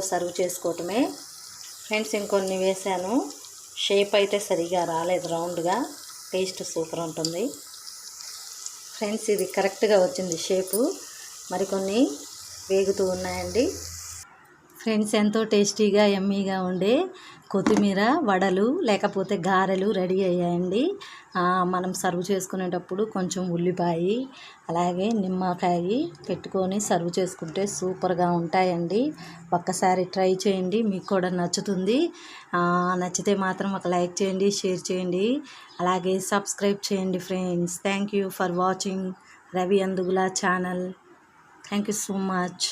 Serve చేసుకోవటమే. Friends ఇంకొన్ని వేసాను. షేప్ అయితే సరిగా రాలేదు. రౌండ్గా. టేస్ట్ సూపర్ ఉంటుంది. ఫ్రెండ్స్ ఇది కరెక్ట్గా వచ్చింది షేపు. మరికొన్ని వేగుతూ ఉన్నాయండి. ఫ్రెండ్స్ ఎంతో టేస్టీగా ఎమ్మీగా ఉండే కొత్తిమీర వడలు లేకపోతే గారెలు రెడీ అయ్యాయండి. మనం సర్వ్ చేసుకునేటప్పుడు కొంచెం ఉల్లిపాయ అలాగే నిమ్మకాయ పెట్టుకొని సర్వ్ చేసుకుంటే సూపర్గా ఉంటాయండి. ఒక్కసారి ట్రై చేయండి మీకు కూడా నచ్చుతుంది. నచ్చితే మాత్రం ఒక లైక్ చేయండి షేర్ చేయండి. అలాగే సబ్స్క్రైబ్ చేయండి friends. Thank you for watching Ravi Andugula channel. Thank you so much.